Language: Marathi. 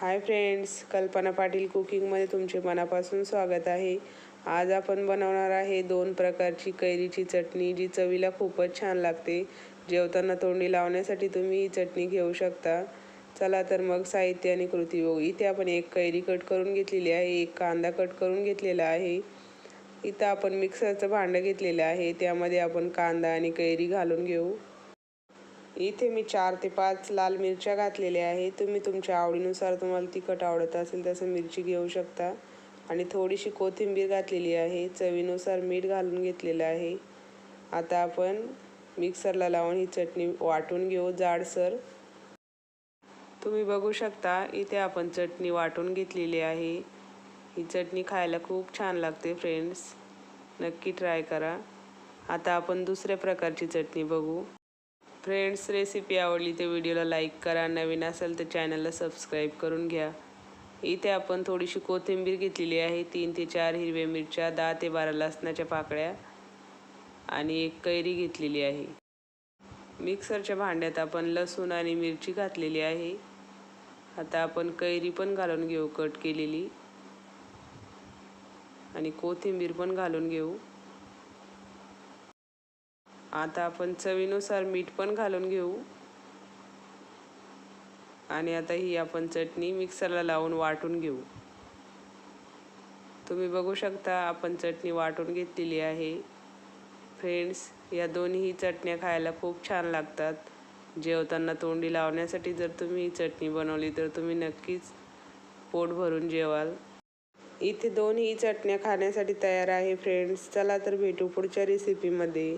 हाय फ्रेंड्स कल्पना पाटील कुकिंगमध्ये तुमचे मनापासून स्वागत आहे. आज आपण बनवणार आहे दोन प्रकारची कैरीची चटणी जी चवीला खूपच छान लागते. जेवताना तोंडी लावण्यासाठी तुम्ही ही चटणी घेऊ शकता. चला तर मग साहित्य आणि कृती बघू. इथे आपण एक कैरी कट करून घेतलेली आहे एक कांदा कट करून घेतलेला आहे. इथं आपण मिक्सरचं भांडं घेतलेलं आहे. त्यामध्ये आपण कांदा आणि कैरी घालून घेऊ. इथे मी चार ते पाच लाल मिरच्या घातलेल्या आहेत. तुम्ही तुमच्या आवडीनुसार तुम्हाला तिखट आवडत असेल तसं मिरची घेऊ शकता. आणि थोडीशी कोथिंबीर घातलेली आहे. चवीनुसार मीठ घालून घेतलेलं आहे. आता आपण मिक्सरला लावून ही चटणी वाटून घेऊ जाडसर. तुम्ही बघू शकता इथे आपण चटणी वाटून घेतलेली आहे. ही चटणी खायला खूप छान लागते फ्रेंड्स नक्की ट्राय करा. आता आपण दुसऱ्या प्रकारची चटणी बघू. फ्रेंड्स रेसिपी आवडली तर व्हिडिओला लाईक करा. नवीन असेल तर चॅनलला सबस्क्राईब करून घ्या. इथे आपण थोडीशी कोथिंबीर घेतलेली आहे. तीन ते चार हिरव्या मिरच्या दहा ते बारा लसणाच्या पाकळ्या आणि एक कैरी घेतलेली आहे. मिक्सरच्या भांड्यात आपण लसूण आणि मिरची घातलेली आहे. आता आपण कैरी पण घालून घेऊ कट केलेली. आणि कोथिंबीर पण घालून घेऊ. आता आपण चवीनुसार मीठ पण घालून घेऊ. आणि आता ही आपण चटणी मिक्सरला लावून वाटून घेऊ. तुम्ही बघू शकता आपण चटणी वाटून घेतलेली आहे. फ्रेंड्स या दोन्ही चटण्या खायला खूप छान लागतात. जेवताना तोंडी लावण्यासाठी जर तुम्ही ही चटणी बनवली तर तुम्ही नक्कीच पोट भरून जेवाल. इथे दोन्ही चटण्या खाण्यासाठी तयार आहे फ्रेंड्स. चला तर भेटू पुढच्या रेसिपीमध्ये